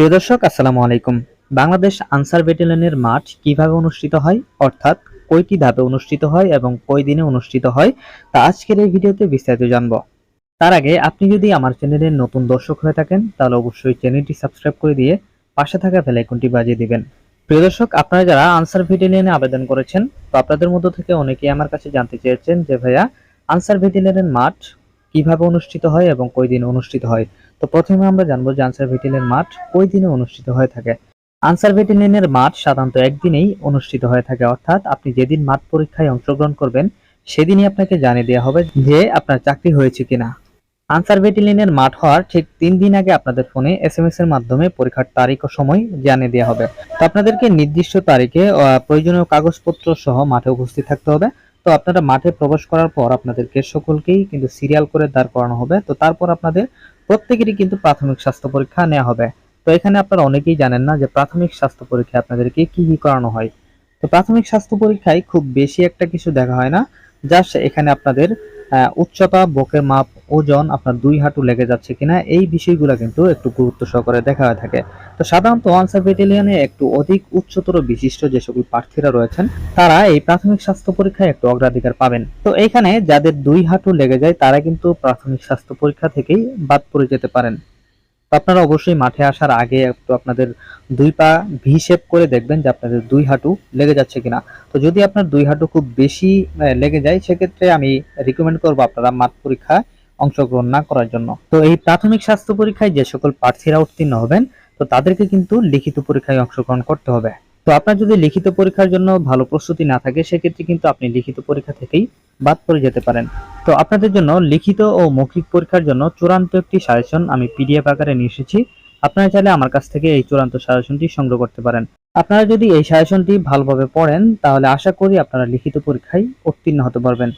প্রিয় দর্শক, আসসালামু আলাইকুম। বাংলাদেশ আনসার ব্যাটালিয়নের মাঠ কীভাবে অনুষ্ঠিত হয়, অর্থাৎ কয়টি ধাপে অনুষ্ঠিত হয় এবং কয় দিনে অনুষ্ঠিত হয়, তা আজকের এই ভিডিওতে বিস্তারিত জানব। তার আগে আপনি যদি আমার চ্যানেলের নতুন দর্শক হয়ে থাকেন, তাহলে অবশ্যই চ্যানেলটি সাবস্ক্রাইব করে দিয়ে পাশে থাকা বেল আইকনটি বাজিয়ে দিবেন। প্রিয় দর্শক, আপনারা যারা আনসার ব্যাটালিয়নে আবেদন করেছেন, তো আপনাদের মধ্য থেকে অনেকেই আমার কাছে জানতে চেয়েছেন যে, ভাইয়া, আনসার ব্যাটালিয়নের মাঠ কীভাবে অনুষ্ঠিত হয় এবং কয় দিনে অনুষ্ঠিত হয়? তো প্রথমে আমরা জানব যে আনসার ব্যাটালিয়নের মাঠ কই দিনে অনুষ্ঠিত হয়ে থাকে। আনসার ব্যাটালিয়নের মাঠ সাধারণত একদিনেই অনুষ্ঠিত হয়ে থাকে। অর্থাৎ আপনি যেদিন মাঠ পরীক্ষায় অংশগ্রহণ করবেন, সেদিনই আপনাকে জানিয়ে দেওয়া হবে যে আপনার চাকরি হয়েছে কিনা। আনসার ব্যাটালিয়নের মাঠ হওয়ার ঠিক তিন দিন আগে আপনাদের ফোনে এস এম এস এর মাধ্যমে পরীক্ষার তারিখ ও সময় জানিয়ে দেওয়া হবে। তো আপনাদেরকে নির্দিষ্ট তারিখে প্রয়োজনীয় কাগজপত্র সহ মাঠে উপস্থিত থাকতে হবে। তো আপনারা মাঠে প্রবেশ করার পর আপনাদেরকে সকলকেই কিন্তু সিরিয়াল করে দাঁড় করানো হবে। তো তারপর আপনাদের প্রত্যেকেরই কিন্তু প্রাথমিক স্বাস্থ্য পরীক্ষা নেওয়া হবে। তো এখানে আপনারা অনেকেই জানেন না যে প্রাথমিক স্বাস্থ্য পরীক্ষায় আপনাদেরকে কি কি করানো হয়। তো প্রাথমিক স্বাস্থ্য পরীক্ষায় খুব বেশি একটা কিছু দেখা হয় না। জাস্ট এখানে আপনাদের উচ্চতা, বুকের মাপ, ওজন আপনার দুই হাঁটু লেগে যাচ্ছে কিনা, এই বিষয়গুলো কিন্তু একটু গুরুত্ব সহকারে দেখা হয়ে থাকে। তো সাধারণত আনসার ব্যাটালিয়নে একটু অধিক উচ্চতর বিশিষ্ট যে সকল প্রার্থীরা রয়েছেন, তারা এই প্রাথমিক স্বাস্থ্য পরীক্ষায় একটু অগ্রাধিকার পাবেন। তো এখানে যাদের দুই হাঁটু লেগে যায়, তারা কিন্তু প্রাথমিক স্বাস্থ্য পরীক্ষা থেকেই বাদ পড়ে যেতে পারেন। আপনারা অবশ্যই মাঠে আসার আগে একটু আপনাদের দুই পা ভি শেপ করে দেখবেন যে আপনাদের দুই হাঁটু লেগে যাচ্ছে কিনা। তো যদি আপনার দুই হাঁটু খুব বেশি লেগে যায়, সেক্ষেত্রে আমি রিকমেন্ড করব আপনারা মাঠ পরীক্ষা অংশগ্রহণ না করার জন্য। তো এই প্রাথমিক স্বাস্থ্য পরীক্ষায় যে সকল প্রার্থীরা উত্তীর্ণ হবেন, তো তাদেরকে কিন্তু লিখিত পরীক্ষায় অংশগ্রহণ করতে হবে। তো আপনার যদি লিখিত পরীক্ষার জন্য ভালো প্রস্তুতি না থাকে, সেক্ষেত্রে কিন্তু আপনি লিখিত পরীক্ষা থেকেই বাদ পড়ে যেতে পারেন। তো আপনাদের জন্য লিখিত ও মৌখিক পরীক্ষার জন্য চূড়ান্ত একটি সাজেশন আমি পিডিএফ আকারে নিয়ে এসেছি। আপনারা চাইলে আমার কাছ থেকে এই চূড়ান্ত সাজেশনটি সংগ্রহ করতে পারেন। আপনারা যদি এই সাজেশনটি ভালোভাবে পড়েন, তাহলে আশা করি আপনারা লিখিত পরীক্ষায় উত্তীর্ণ হতে পারবেন।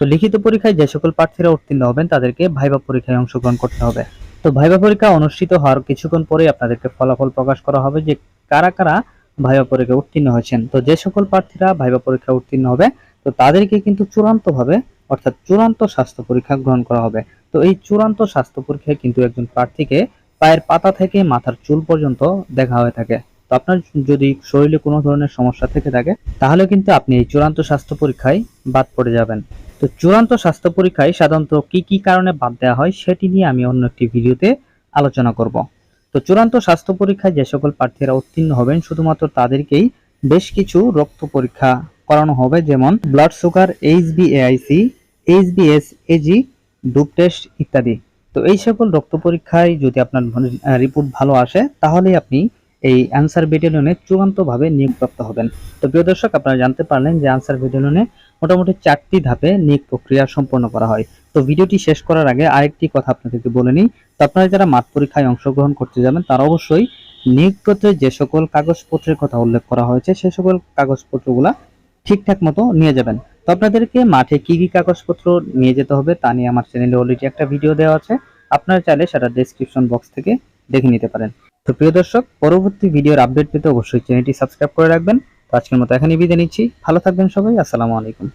তো লিখিত পরীক্ষায় যে সকল প্রার্থীরা উত্তীর্ণ হবেন, তাদেরকে ভাইবা পরীক্ষায় অংশগ্রহণ করতে হবে। তো ভাইবা পরীক্ষা অনুষ্ঠিত হওয়ার কিছুক্ষণ পরে আপনাদেরকে ফলাফল প্রকাশ করা হবে যে কারা কারা ভাইবা পরীক্ষায় উত্তীর্ণ হয়েছেন। তো যে সকল প্রার্থীরা ভাইবা পরীক্ষায় উত্তীর্ণ হবে, তো তাদেরকে কিন্তু চূড়ান্তভাবে, অর্থাৎ চূড়ান্ত স্বাস্থ্য পরীক্ষা গ্রহণ করা হবে। তো এই চূড়ান্ত স্বাস্থ্য পরীক্ষায় কিন্তু একজন প্রার্থীকে পায়ের পাতা থেকে মাথার চুল পর্যন্ত দেখা হয়ে থাকে। তো আপনার যদি শরীরে কোনো ধরনের সমস্যা থেকে থাকে, তাহলে কিন্তু আপনি এই চূড়ান্ত স্বাস্থ্য পরীক্ষায় বাদ পড়ে যাবেন। তো চূড়ান্ত স্বাস্থ্য পরীক্ষায় সাধারণত কি কি কারণে বাদ দেওয়া হয়, সেটি নিয়ে আমি অন্য একটি ভিডিওতে আলোচনা করব। তো চূড়ান্ত স্বাস্থ্য পরীক্ষায় যে সকল প্রার্থীরা উত্তীর্ণ হবেন, শুধুমাত্র তাদেরকেই বেশ কিছু রক্ত পরীক্ষা করানো হবে, যেমন blood sugar H B A I C H B S A G dope test ইত্যাদি। তো এই সকল রক্ত পরীক্ষায় যদি আপনার রিপোর্ট ভালো আসে, তাহলেই আপনি এই আনসার ব্যাটালিয়নে চূড়ান্তভাবে নিয়োগপ্রাপ্ত হবেন। তো প্রিয় দর্শক, আপনারা জানতে পারলেন যে আনসার ব্যাটালিয়নে মোটামুটি চারটি ধাপে নিয়োগ প্রক্রিয়া সম্পন্ন করা হয়। তো ভিডিওটি শেষ করার আগে আরেকটি কথা আপনাদেরকে বলে নিই। তো আপনারা যারা মাঠ পরীক্ষায় অংশগ্রহণ করতে যাবেন, তারা অবশ্যই নিয়োগপত্রে যে সকল কাগজপত্রের কথা উল্লেখ করা হয়েছে, সে সকল কাগজপত্রগুলা ঠিকঠাক মতো নিয়ে যাবেন। তো আপনাদেরকে মাঠে কি কি কাগজপত্র নিয়ে যেতে হবে তা নিয়ে আমার চ্যানেলে অলরেডি একটা ভিডিও দেওয়া আছে। আপনারা চাইলে সেটা ডেসক্রিপশন বক্স থেকে দেখে নিতে পারেন। তো প্রিয় দর্শক, পরবর্তী ভিডিওর আপডেট পেতে অবশ্যই চ্যানেলটি সাবস্ক্রাইব করে রাখবেন। তো আজকের মতো এখানেই বিদায় নিচ্ছি। ভালো থাকবেন সবাই আসসালামু আলাইকুম।